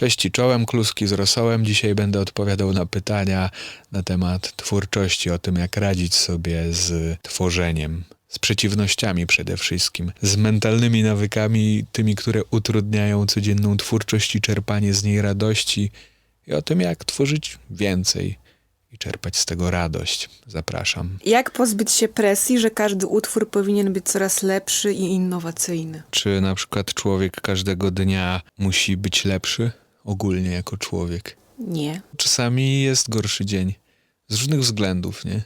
Cześć i czołem, kluski z rosołem. Dzisiaj będę odpowiadał na pytania na temat twórczości, o tym jak radzić sobie z tworzeniem, z przeciwnościami przede wszystkim, z mentalnymi nawykami, tymi, które utrudniają codzienną twórczość i czerpanie z niej radości i o tym jak tworzyć więcej i czerpać z tego radość. Zapraszam. Jak pozbyć się presji, że każdy utwór powinien być coraz lepszy i innowacyjny? Czy na przykład człowiek każdego dnia musi być lepszy? Ogólnie jako człowiek. Nie. czasami jest gorszy dzień. Z różnych względów, nie?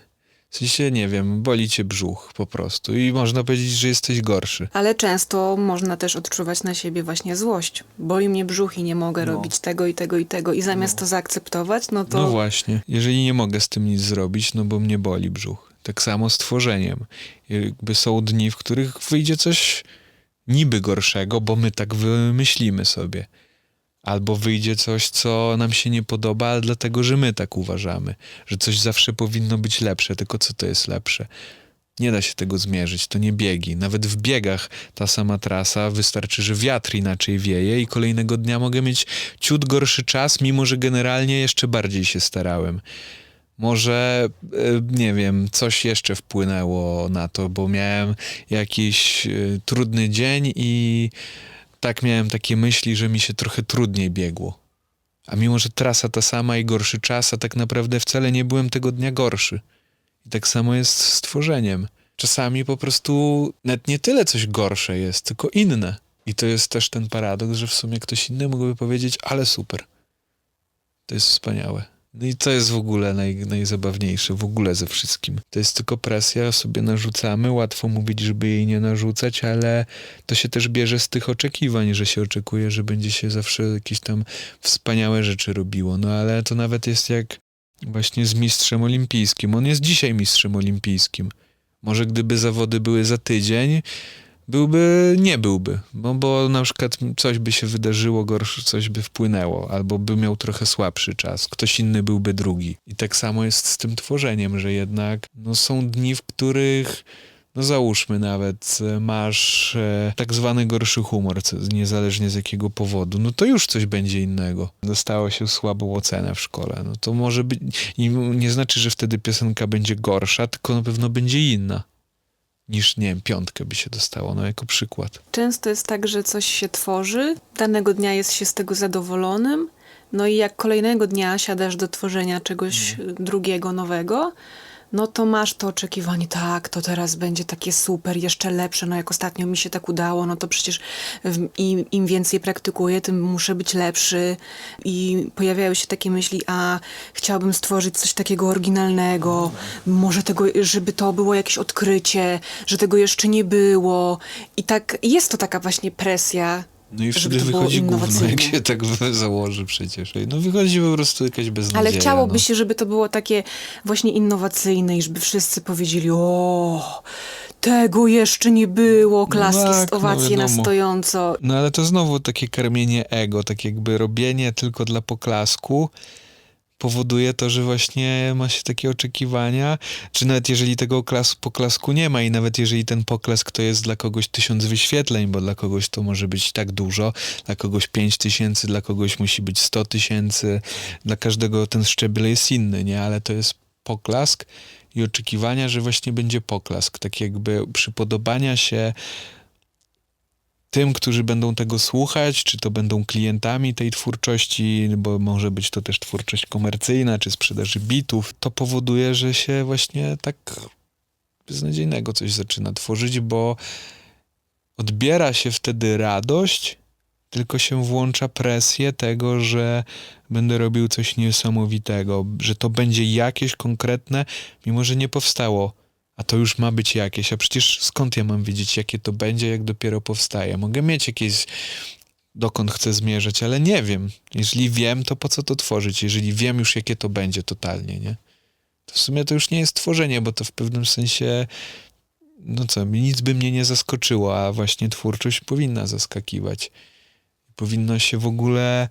W sensie, nie wiem, boli cię brzuch po prostu i można powiedzieć, że jesteś gorszy. Ale często można też odczuwać na siebie właśnie złość. Boli mnie brzuch i nie mogę No. robić tego i tego i tego. I zamiast to zaakceptować, no to No właśnie. Jeżeli nie mogę z tym nic zrobić, no bo mnie boli brzuch. Tak samo z tworzeniem. Jakby są dni, w których wyjdzie coś niby gorszego, bo my tak wymyślimy sobie. Albo wyjdzie coś, co nam się nie podoba, ale dlatego, że my tak uważamy, że coś zawsze powinno być lepsze, tylko co to jest lepsze? Nie da się tego zmierzyć, to nie biegi. Nawet w biegach ta sama trasa, wystarczy, że wiatr inaczej wieje i kolejnego dnia mogę mieć ciut gorszy czas, mimo że generalnie jeszcze bardziej się starałem. Może, e, nie wiem, coś jeszcze wpłynęło na to, bo miałem jakiś e, trudny dzień i tak miałem takie myśli, że mi się trochę trudniej biegło. A mimo, że trasa ta sama i gorszy czas, a tak naprawdę wcale nie byłem tego dnia gorszy. I tak samo jest z tworzeniem. Czasami po prostu nawet nie tyle coś gorsze jest, tylko inne. I to jest też ten paradoks, że w sumie ktoś inny mógłby powiedzieć, ale super. To jest wspaniałe. No i to jest w ogóle naj, najzabawniejsze, w ogóle ze wszystkim. To jest tylko presja, sobie narzucamy, łatwo mówić, żeby jej nie narzucać, ale to się też bierze z tych oczekiwań, że się oczekuje, że będzie się zawsze jakieś tam wspaniałe rzeczy robiło. No ale to nawet jest jak właśnie z mistrzem olimpijskim. On jest dzisiaj mistrzem olimpijskim. Może gdyby zawody były za tydzień, byłby, nie byłby, bo, bo na przykład coś by się wydarzyło gorsze, coś by wpłynęło, albo by miał trochę słabszy czas, ktoś inny byłby drugi. I tak samo jest z tym tworzeniem, że jednak no, są dni, w których no załóżmy nawet, e, masz e, tak zwany gorszy humor, co, niezależnie z jakiego powodu, no to już coś będzie innego. Dostało się słabą ocenę w szkole, no to może być, i nie znaczy, że wtedy piosenka będzie gorsza, tylko na pewno będzie inna niż, nie wiem, piątkę by się dostało, no jako przykład. często jest tak, że coś się tworzy, danego dnia jest się z tego zadowolonym, no i jak kolejnego dnia siadasz do tworzenia czegoś drugiego, nowego, no to masz to oczekiwanie, tak, to teraz będzie takie super, jeszcze lepsze, no jak ostatnio mi się tak udało, no to przecież im, im więcej praktykuję, tym muszę być lepszy. I pojawiają się takie myśli, a chciałbym stworzyć coś takiego oryginalnego, może tego, żeby to było jakieś odkrycie, że tego jeszcze nie było. I tak, jest to taka właśnie presja, No i wtedy wychodzi gówno, jak się tak założy przecież. No wychodzi po prostu jakaś beznadzieja. Ale chciałoby no. się, żeby to było takie właśnie innowacyjne i żeby wszyscy powiedzieli, o, tego jeszcze nie było, klaski, tak, no owacje na wiadomo. stojąco. No ale to znowu takie karmienie ego, tak jakby robienie tylko dla poklasku powoduje to, że właśnie ma się takie oczekiwania, czy nawet jeżeli tego klas, poklasku nie ma i nawet jeżeli ten poklask to jest dla kogoś tysiąc wyświetleń, bo dla kogoś to może być tak dużo, dla kogoś pięć tysięcy, dla kogoś musi być sto tysięcy, dla każdego ten szczebel jest inny, nie? Ale to jest poklask i oczekiwania, że właśnie będzie poklask, tak jakby przypodobania się tym, którzy będą tego słuchać, czy to będą klientami tej twórczości, bo może być to też twórczość komercyjna, czy sprzedaży bitów, to powoduje, że się właśnie tak beznadziejnego coś zaczyna tworzyć, bo odbiera się wtedy radość, tylko się włącza presję tego, że będę robił coś niesamowitego, że to będzie jakieś konkretne, mimo że nie powstało a to już ma być jakieś, a przecież skąd ja mam wiedzieć, jakie to będzie, jak dopiero powstaje? Mogę mieć jakieś, dokąd chcę zmierzać, ale nie wiem. Jeżeli wiem, to po co to tworzyć? Jeżeli wiem już, jakie to będzie totalnie, nie? To w sumie to już nie jest tworzenie, bo to w pewnym sensie, no co, nic by mnie nie zaskoczyło, a właśnie twórczość powinna zaskakiwać. Powinno się w ogóle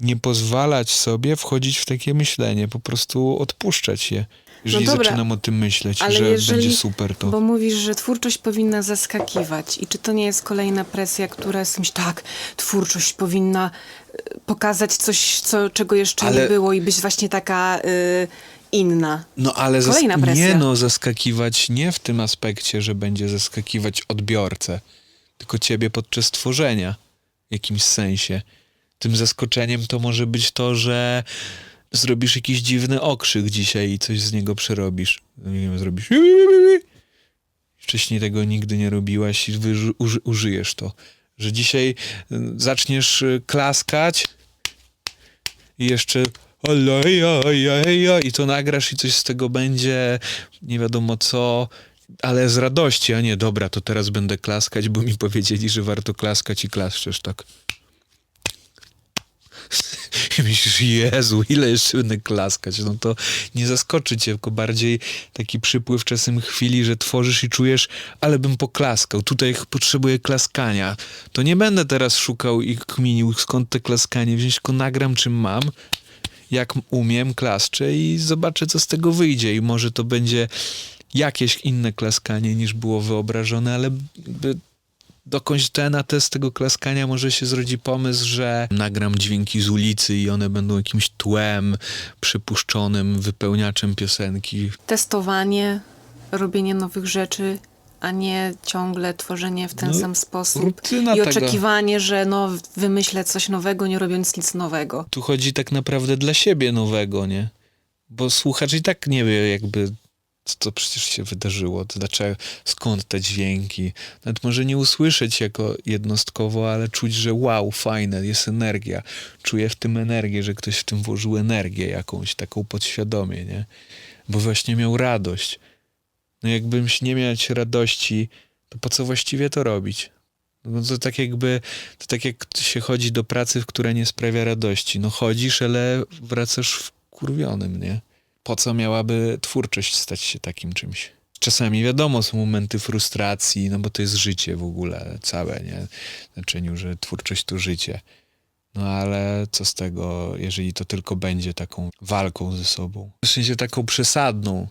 nie pozwalać sobie wchodzić w takie myślenie, po prostu odpuszczać je. Jeżeli dobra, zaczynam o tym myśleć, że jeżeli- będzie super, to... Bo mówisz, że twórczość powinna zaskakiwać. I czy to nie jest kolejna presja, która jest czymś tak, twórczość powinna y, pokazać coś, co, czego jeszcze Ale- nie było i być właśnie taka y, inna. No ale Kolejna presja. nie no, zaskakiwać nie w tym aspekcie, że będzie zaskakiwać odbiorcę, tylko ciebie podczas tworzenia w jakimś sensie. Tym zaskoczeniem to może być to, że zrobisz jakiś dziwny okrzyk dzisiaj i coś z niego przerobisz. Nie wiem, zrobisz wcześniej tego nigdy nie robiłaś i uży- użyjesz to. Że dzisiaj y, zaczniesz y, klaskać i jeszcze i to nagrasz i coś z tego będzie, nie wiadomo co, ale z radości, a nie dobra, to teraz będę klaskać, bo mi powiedzieli, że warto klaskać i klaszczesz tak. I myślisz, Jezu, ile jeszcze będę klaskać? No to nie zaskoczy cię, tylko bardziej taki przypływ czasem chwili, że tworzysz i czujesz, ale bym poklaskał. Tutaj potrzebuję klaskania. To nie będę teraz szukał i kminił, skąd te klaskanie wziąć, tylko nagram czym mam, jak umiem, klaszczę i zobaczę, co z tego wyjdzie. I może to będzie jakieś inne klaskanie niż było wyobrażone, ale dokądś te z tego klaskania może się zrodzi pomysł, że nagram dźwięki z ulicy i one będą jakimś tłem przypuszczonym, wypełniaczem piosenki. Testowanie, robienie nowych rzeczy, a nie ciągle tworzenie w ten No, sam sposób. I tego. oczekiwanie, że no, wymyślę coś nowego, nie robiąc nic nowego. Tu chodzi tak naprawdę dla siebie nowego, nie? Bo słuchacz i tak nie wie jakby co przecież się wydarzyło, dlaczego, skąd te dźwięki. Nawet może nie usłyszeć jako jednostkowo, ale czuć, że wow, fajne, jest energia. Czuję w tym energię, że ktoś w tym włożył energię jakąś, taką podświadomie, nie? Bo właśnie miał radość. No jakbymś nie mieć radości, to po co właściwie to robić? No to tak jakby, to tak jak się chodzi do pracy, w która nie sprawia radości. No chodzisz, ale wracasz wkurwionym, nie? Po co miałaby twórczość stać się takim czymś? Czasami wiadomo, są momenty frustracji, no bo to jest życie w ogóle całe, nie? Znaczeniu, że twórczość to życie. No ale co z tego, jeżeli to tylko będzie taką walką ze sobą? W sensie taką przesadną.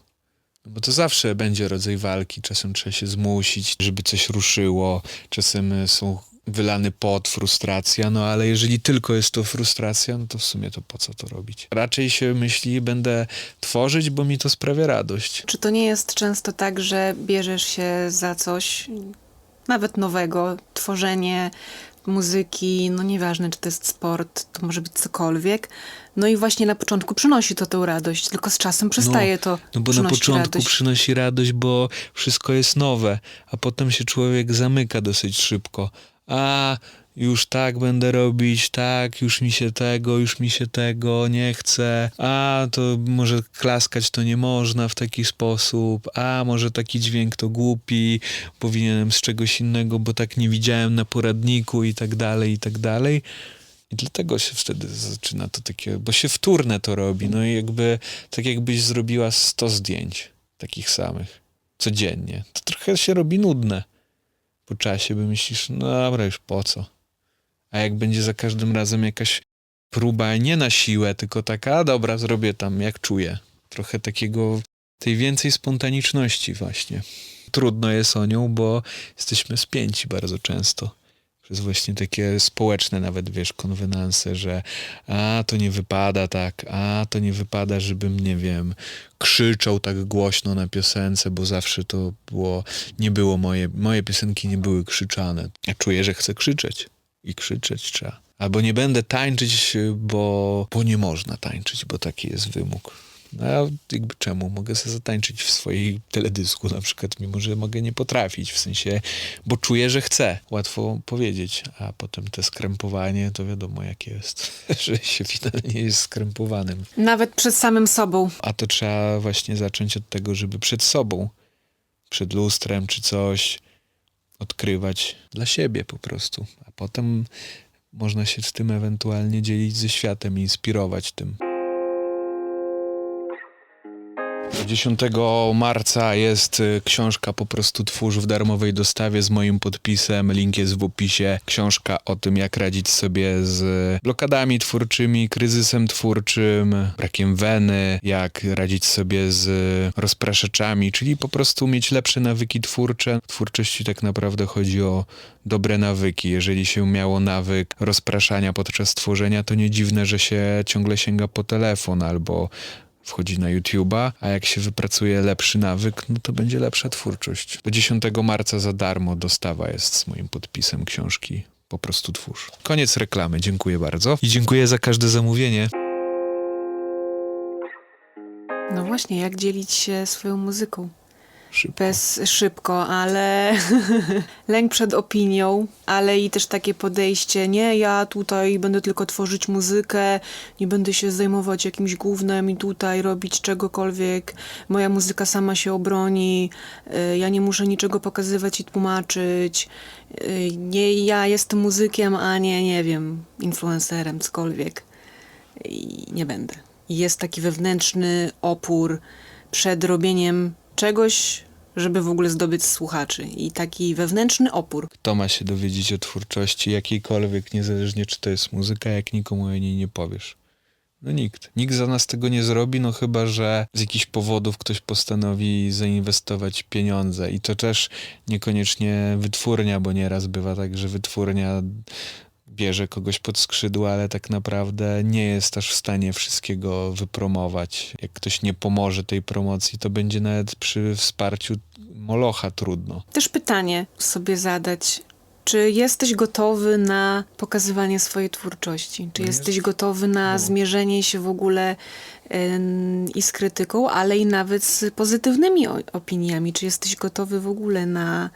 No bo to zawsze będzie rodzaj walki. Czasem trzeba się zmusić, żeby coś ruszyło. Czasem są wylany pot, frustracja, no ale jeżeli tylko jest to frustracja, no to w sumie to po co to robić? Raczej się myśli, będę tworzyć, bo mi to sprawia radość. Czy to nie jest często tak, że bierzesz się za coś, nawet nowego, tworzenie muzyki, no nieważne, czy to jest sport, to może być cokolwiek, no i właśnie na początku przynosi to tę radość, tylko z czasem przestaje to No bo na początku radość. przynosi radość, bo wszystko jest nowe, a potem się człowiek zamyka dosyć szybko. A już tak będę robić, tak, już mi się tego, już mi się tego nie chce. A to może klaskać to nie można w taki sposób. A może taki dźwięk to głupi, powinienem z czegoś innego, bo tak nie widziałem na poradniku i tak dalej, i tak dalej. I dlatego się wtedy zaczyna to takie, bo się wtórne to robi, no i jakby, tak jakbyś zrobiła 100 zdjęć takich samych codziennie. To trochę się robi nudne po czasie, bo myślisz, no dobra, już po co? A jak będzie za każdym razem jakaś próba nie na siłę, tylko taka, dobra, zrobię tam jak czuję. Trochę takiego, tej więcej spontaniczności właśnie. Trudno jest o nią, bo jesteśmy spięci bardzo często przez właśnie takie społeczne nawet, wiesz, konwenanse, że a, to nie wypada tak, a, to nie wypada, żebym, nie wiem, krzyczał tak głośno na piosence, bo zawsze to było, nie było moje, moje piosenki nie były krzyczane. Ja czuję, że chcę krzyczeć i krzyczeć trzeba. Albo nie będę tańczyć, bo, bo nie można tańczyć, bo taki jest wymóg. No ja jakby czemu? Mogę sobie zatańczyć w swojej teledysku na przykład, mimo że mogę nie potrafić, w sensie, bo czuję, że chcę. Łatwo powiedzieć, a potem te skrępowanie, to wiadomo jakie jest, że się finalnie jest skrępowanym. Nawet przed samym sobą. A to trzeba właśnie zacząć od tego, żeby przed sobą, przed lustrem czy coś odkrywać dla siebie po prostu. A potem można się z tym ewentualnie dzielić ze światem i inspirować tym. 10 marca jest y, książka Po prostu Twórz w darmowej dostawie z moim podpisem. Link jest w opisie. Książka o tym, jak radzić sobie z blokadami twórczymi, kryzysem twórczym, brakiem weny, jak radzić sobie z rozpraszaczami, czyli po prostu mieć lepsze nawyki twórcze. W twórczości tak naprawdę chodzi o dobre nawyki. Jeżeli się miało nawyk rozpraszania podczas tworzenia, to nie dziwne, że się ciągle sięga po telefon albo wchodzi na YouTube'a, a jak się wypracuje lepszy nawyk, no to będzie lepsza twórczość. Do 10 marca za darmo dostawa jest z moim podpisem książki. Po prostu twórz. Koniec reklamy. Dziękuję bardzo. I dziękuję za każde zamówienie. No właśnie, jak dzielić się swoją muzyką? Szybko. Bez szybko, ale lęk przed opinią, ale i też takie podejście, nie, ja tutaj będę tylko tworzyć muzykę, nie będę się zajmować jakimś głównym i tutaj robić czegokolwiek, moja muzyka sama się obroni, y, ja nie muszę niczego pokazywać i tłumaczyć, y, nie, ja jestem muzykiem, a nie, nie wiem, influencerem, cokolwiek i nie będę. Jest taki wewnętrzny opór przed robieniem czegoś, żeby w ogóle zdobyć słuchaczy. I taki wewnętrzny opór. Kto ma się dowiedzieć o twórczości jakiejkolwiek, niezależnie czy to jest muzyka, jak nikomu o niej nie powiesz? No nikt. Nikt za nas tego nie zrobi, no chyba, że z jakichś powodów ktoś postanowi zainwestować pieniądze. I to też niekoniecznie wytwórnia, bo nieraz bywa tak, że wytwórnia bierze kogoś pod skrzydła, ale tak naprawdę nie jest aż w stanie wszystkiego wypromować. Jak ktoś nie pomoże tej promocji, to będzie nawet przy wsparciu Molocha trudno. Też pytanie sobie zadać. Czy jesteś gotowy na pokazywanie swojej twórczości? Czy No jesteś gotowy na no. zmierzenie się w ogóle i z krytyką, ale i nawet z pozytywnymi o- opiniami? Czy jesteś gotowy w ogóle na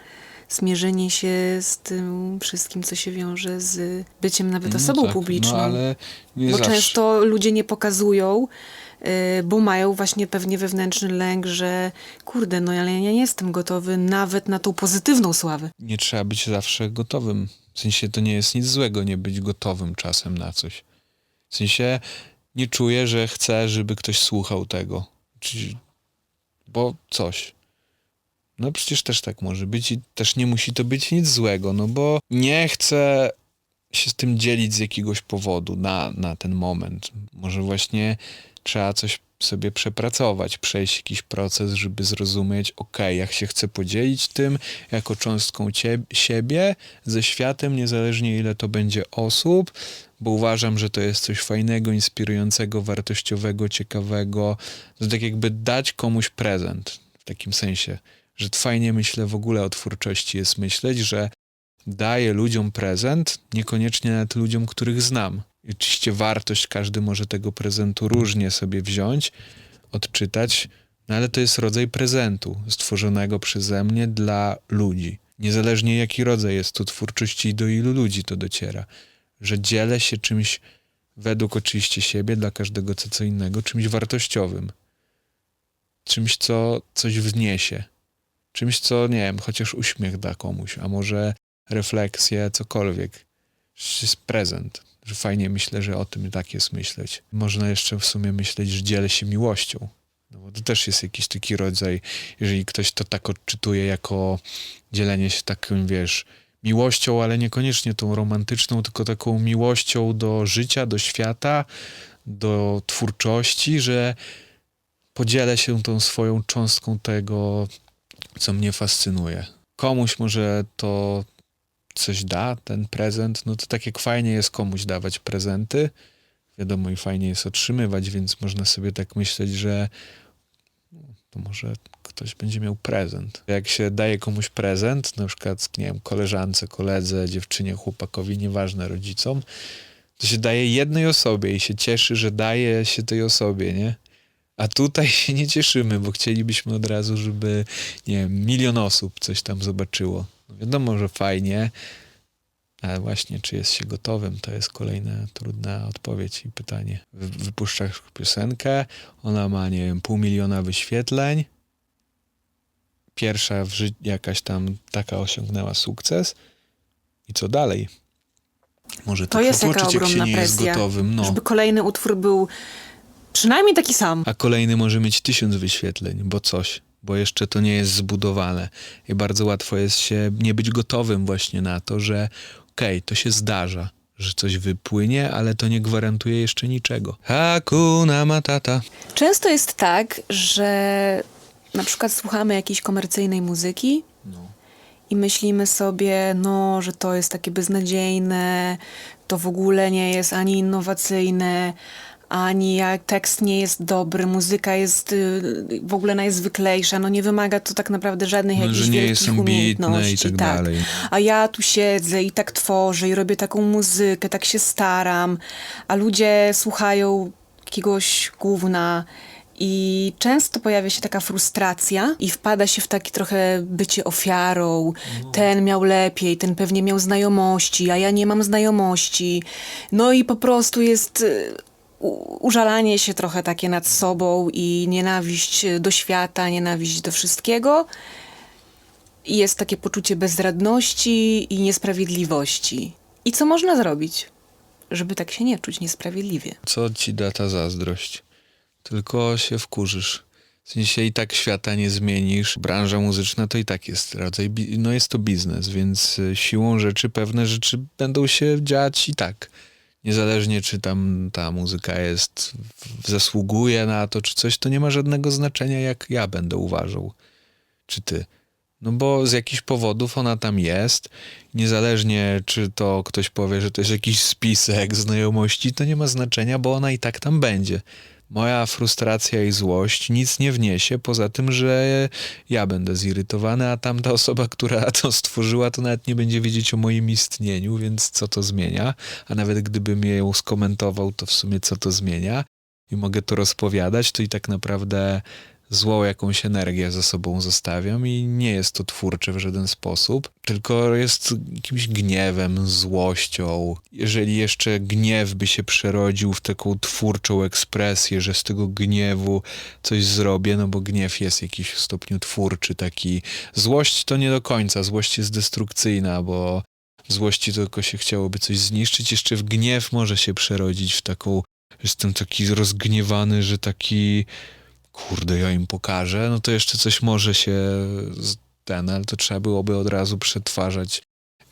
zmierzenie się z tym wszystkim, co się wiąże z byciem nawet osobą no tak, publiczną? No ale nie Bo zawsze. często ludzie nie pokazują, y, bo mają właśnie pewnie wewnętrzny lęk, że kurde, no ale ja nie jestem gotowy nawet na tą pozytywną sławę. nie trzeba być zawsze gotowym. W sensie to nie jest nic złego nie być gotowym czasem na coś. W sensie nie czuję, że chcę, żeby ktoś słuchał tego. Czy, bo coś. No przecież też tak może być i też nie musi to być nic złego, no bo nie chcę się z tym dzielić z jakiegoś powodu na, na ten moment. Może właśnie trzeba coś sobie przepracować, przejść jakiś proces, żeby zrozumieć, ok, jak się chcę podzielić tym jako cząstką siebie ze światem, niezależnie ile to będzie osób, bo uważam, że to jest coś fajnego, inspirującego, wartościowego, ciekawego. To tak jakby dać komuś prezent w takim sensie, że fajnie myślę w ogóle o twórczości jest myśleć, że daję ludziom prezent, niekoniecznie nawet ludziom, których znam. I oczywiście wartość każdy może tego prezentu różnie sobie wziąć, odczytać, no ale to jest rodzaj prezentu stworzonego przeze mnie dla ludzi. Niezależnie jaki rodzaj jest to twórczości i do ilu ludzi to dociera. Że dzielę się czymś według oczywiście siebie, dla każdego co, co innego, czymś wartościowym. Czymś, co coś wniesie. Czymś, co, nie wiem, chociaż uśmiech da komuś, a może refleksję, cokolwiek. Jest prezent. Że fajnie myślę, że o tym tak jest myśleć. Można jeszcze w sumie myśleć, że dzielę się miłością. No bo to też jest jakiś taki rodzaj, jeżeli ktoś to tak odczytuje jako dzielenie się takim, wiesz, miłością, ale niekoniecznie tą romantyczną, tylko taką miłością do życia, do świata, do twórczości, że podzielę się tą swoją cząstką tego, co mnie fascynuje. Komuś może to coś da, ten prezent, no to tak jak fajnie jest komuś dawać prezenty, wiadomo i fajnie jest otrzymywać, więc można sobie tak myśleć, że to może ktoś będzie miał prezent. Jak się daje komuś prezent, na przykład, nie wiem, koleżance, koledze, dziewczynie, chłopakowi, nieważne rodzicom, to się daje jednej osobie i się cieszy, że daje się tej osobie, nie? A tutaj się nie cieszymy, bo chcielibyśmy od razu, żeby, nie wiem, milion osób coś tam zobaczyło. No wiadomo, że fajnie, ale właśnie, czy jest się gotowym, to jest kolejna trudna odpowiedź i pytanie. Wy, wypuszczasz piosenkę, ona ma, nie wiem, pół miliona wyświetleń, pierwsza w ży- jakaś tam taka osiągnęła sukces i co dalej? Może To to jest jak się nie jest presja, gotowym. No. Żeby kolejny utwór był Przynajmniej taki sam. a kolejny może mieć tysiąc wyświetleń, bo coś, bo jeszcze to nie jest zbudowane. I bardzo łatwo jest się nie być gotowym właśnie na to, że okej, to się zdarza, że coś wypłynie, ale to nie gwarantuje jeszcze niczego. Hakuna Matata. Często jest tak, że na przykład słuchamy jakiejś komercyjnej muzyki i myślimy sobie, no, że to jest takie beznadziejne, to w ogóle nie jest ani innowacyjne, ani jak tekst nie jest dobry, muzyka jest y, w ogóle najzwyklejsza, no nie wymaga to tak naprawdę żadnych No, jakichś że nie wielkich jest ambitne i umiejętności. tak dalej. A ja tu siedzę i tak tworzę i robię taką muzykę, tak się staram, a ludzie słuchają jakiegoś gówna i często pojawia się taka frustracja i wpada się w takie trochę bycie ofiarą. Ten miał lepiej, ten pewnie miał znajomości, a ja nie mam znajomości. No i po prostu jest y, użalanie się trochę takie nad sobą i nienawiść do świata, nienawiść do wszystkiego. I jest takie poczucie bezradności i niesprawiedliwości. I co można zrobić, żeby tak się nie czuć niesprawiedliwie? Co ci da ta zazdrość? Tylko się wkurzysz. W sensie i tak świata nie zmienisz. Branża muzyczna to i tak jest rodzaj, no jest to biznes, więc y, siłą rzeczy pewne rzeczy będą się dziać i tak. Niezależnie czy tam ta muzyka jest, zasługuje na to, czy coś, to nie ma żadnego znaczenia, jak ja będę uważał, czy ty. No bo z jakichś powodów ona tam jest. Niezależnie czy to ktoś powie, że to jest jakiś spisek znajomości, to nie ma znaczenia, bo ona i tak tam będzie. Moja frustracja i złość nic nie wniesie, poza tym, że ja będę zirytowany, a tamta osoba, która to stworzyła, to nawet nie będzie wiedzieć o moim istnieniu, więc co to zmienia? A nawet gdybym ją skomentował, to w sumie co to zmienia? I mogę to rozpowiadać, to i tak naprawdę złą jakąś energię za sobą zostawiam i nie jest to twórcze w żaden sposób, tylko jest jakimś gniewem, złością. Jeżeli jeszcze gniew by się przerodził w taką twórczą ekspresję, że z tego gniewu coś zrobię, no bo gniew jest jakiś w stopniu twórczy, taki. Złość to nie do końca, złość jest destrukcyjna, bo złości tylko się chciałoby coś zniszczyć, jeszcze w gniew może się przerodzić w taką, jestem taki rozgniewany, że taki kurde, ja im pokażę, no to jeszcze coś może się ten, ale to trzeba byłoby od razu przetwarzać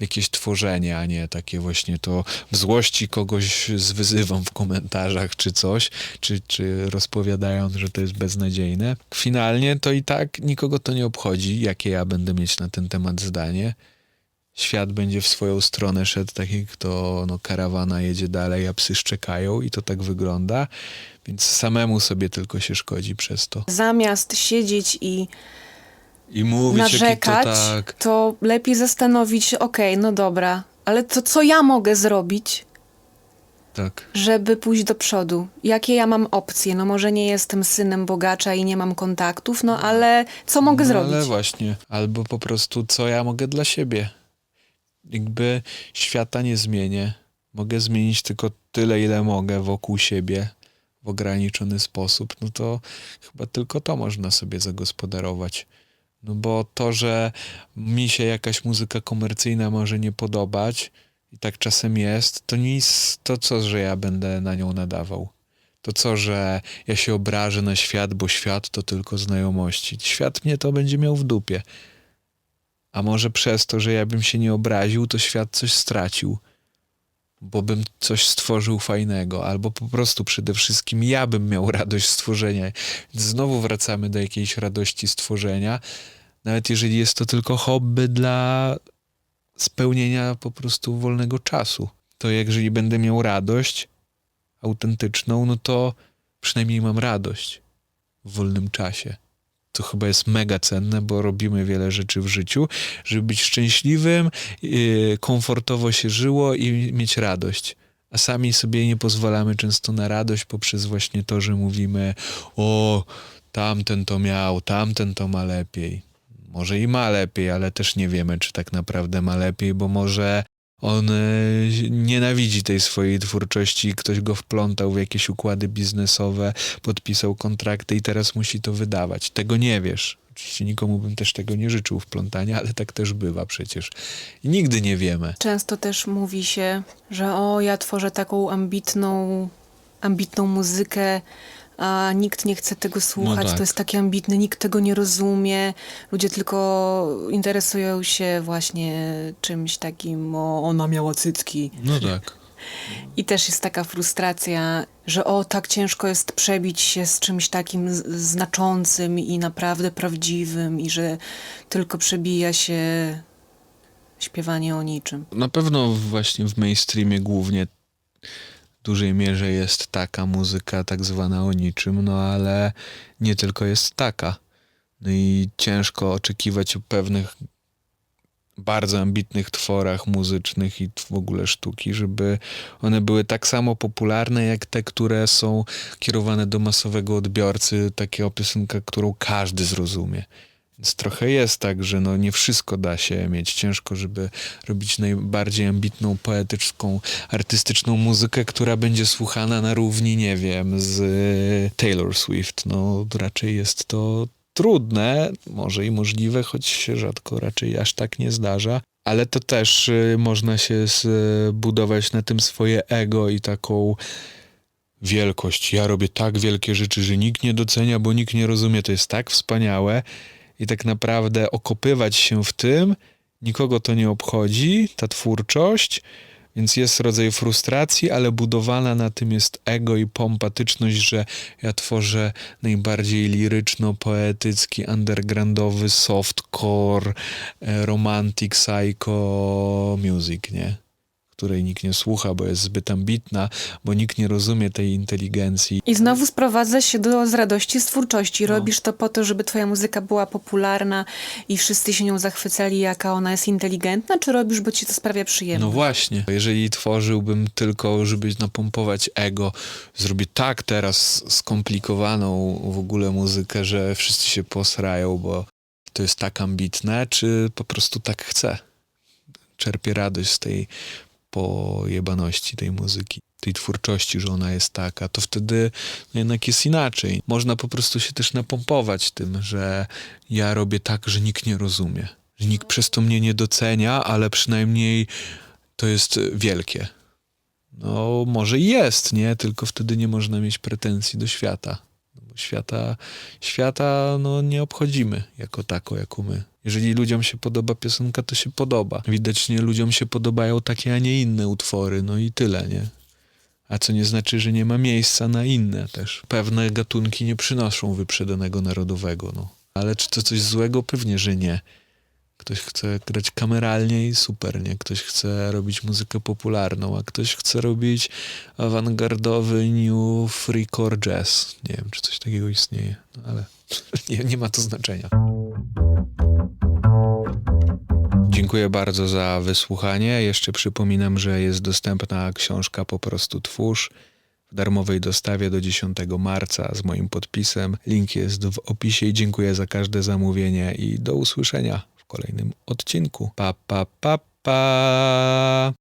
jakieś tworzenie, a nie takie właśnie to w złości kogoś zwyzywam w komentarzach czy coś, czy, czy rozpowiadając, że to jest beznadziejne. Finalnie to i tak nikogo to nie obchodzi, jakie ja będę mieć na ten temat zdanie. Świat będzie w swoją stronę szedł, tak jak to no, karawana jedzie dalej, a psy szczekają i to tak wygląda. Więc samemu sobie tylko się szkodzi przez to. Zamiast siedzieć i I mówić, jaki to narzekać, tak. to lepiej zastanowić się, okej, no dobra, ale to co ja mogę zrobić, Tak. żeby pójść do przodu? Jakie ja mam opcje? No może nie jestem synem bogacza i nie mam kontaktów, no ale co mogę no, zrobić? Ale właśnie. Albo po prostu, co ja mogę dla siebie. Jakby świata nie zmienię. Mogę zmienić tylko tyle, ile mogę wokół siebie w ograniczony sposób. No to chyba tylko to można sobie zagospodarować. No bo to, że mi się jakaś muzyka komercyjna może nie podobać i tak czasem jest, to nic, to co, że ja będę na nią nadawał. To co, że ja się obrażę na świat, bo świat to tylko znajomości. Świat mnie to będzie miał w dupie. A może przez to, że ja bym się nie obraził, to świat coś stracił. Bo bym coś stworzył fajnego, albo po prostu przede wszystkim ja bym miał radość stworzenia. Znowu wracamy do jakiejś radości stworzenia, nawet jeżeli jest to tylko hobby dla spełnienia po prostu wolnego czasu. To jeżeli będę miał radość autentyczną, no to przynajmniej mam radość w wolnym czasie. To chyba jest mega cenne, bo robimy wiele rzeczy w życiu, żeby być szczęśliwym, yy, komfortowo się żyło i mieć radość. A sami sobie nie pozwalamy często na radość poprzez właśnie to, że mówimy: O, tamten to miał, tamten to ma lepiej. Może i ma lepiej, ale też nie wiemy, czy tak naprawdę ma lepiej, bo może on e, nienawidzi tej swojej twórczości, ktoś go wplątał w jakieś układy biznesowe, podpisał kontrakty i teraz musi to wydawać. Tego nie wiesz. Oczywiście nikomu bym też tego nie życzył wplątania, ale tak też bywa przecież. Nigdy nie wiemy. Często też mówi się, że o, ja tworzę taką ambitną, ambitną muzykę, a nikt nie chce tego słuchać, tak. to jest takie ambitne, nikt tego nie rozumie, ludzie tylko interesują się właśnie czymś takim, o, ona miała cycki. No tak. I też jest taka frustracja, że o, tak ciężko jest przebić się z czymś takim znaczącym i naprawdę prawdziwym i że tylko przebija się śpiewanie o niczym. Na pewno właśnie w mainstreamie głównie dużej mierze jest taka muzyka tak zwana o niczym, no ale nie tylko jest taka. No i ciężko oczekiwać o pewnych bardzo ambitnych tworach muzycznych i w ogóle sztuki, żeby one były tak samo popularne jak te, które są kierowane do masowego odbiorcy, taka piosenka, którą każdy zrozumie. Więc trochę jest tak, że no nie wszystko da się mieć. Ciężko, żeby robić najbardziej ambitną, poetycką, artystyczną muzykę, która będzie słuchana na równi, nie wiem, z Taylor Swift. No raczej jest to trudne, może i możliwe, choć się rzadko raczej aż tak nie zdarza. Ale to też y, można się zbudować na tym swoje ego i taką wielkość. Ja robię tak wielkie rzeczy, że nikt nie docenia, bo nikt nie rozumie. To jest tak wspaniałe i tak naprawdę okopywać się w tym, nikogo to nie obchodzi, ta twórczość, więc jest rodzaj frustracji, ale budowana na tym jest ego i pompatyczność, że ja tworzę najbardziej liryczno-poetycki, undergroundowy softcore, e, romantic, psycho music, nie? Której nikt nie słucha, bo jest zbyt ambitna, bo nikt nie rozumie tej inteligencji. I znowu sprowadza się do z radości z twórczości. No. Robisz to po to, żeby twoja muzyka była popularna i wszyscy się nią zachwycali, jaka ona jest inteligentna, czy robisz, bo ci to sprawia przyjemność? No właśnie. Jeżeli tworzyłbym tylko, żeby napompować ego, zrobię tak teraz skomplikowaną w ogóle muzykę, że wszyscy się posrają, bo to jest tak ambitne, czy po prostu tak chcę. Czerpię radość z tej pojebaności tej muzyki, tej twórczości, że ona jest taka, to wtedy no jednak jest inaczej. Można po prostu się też napompować tym, że ja robię tak, że nikt nie rozumie. Że nikt przez to mnie nie docenia, ale przynajmniej to jest wielkie. No, może jest, nie? Tylko wtedy nie można mieć pretensji do świata. No, świata, świata no, nie obchodzimy jako tako, jako my. Jeżeli ludziom się podoba piosenka, to się podoba. Widocznie ludziom się podobają takie, a nie inne utwory, no i tyle, nie? A co nie znaczy, że nie ma miejsca na inne też. Pewne gatunki nie przynoszą wyprzedanego narodowego, no. Ale czy to coś złego? Pewnie, że nie. Ktoś chce grać kameralnie i super, nie? Ktoś chce robić muzykę popularną, a ktoś chce robić awangardowy new freecore jazz. Nie wiem, czy coś takiego istnieje, no ale nie, nie ma to znaczenia. Dziękuję bardzo za wysłuchanie. Jeszcze przypominam, że jest dostępna książka Po prostu Twórz w darmowej dostawie do 10 marca z moim podpisem. Link jest w opisie i dziękuję za każde zamówienie i do usłyszenia w kolejnym odcinku. Pa, pa, pa, pa.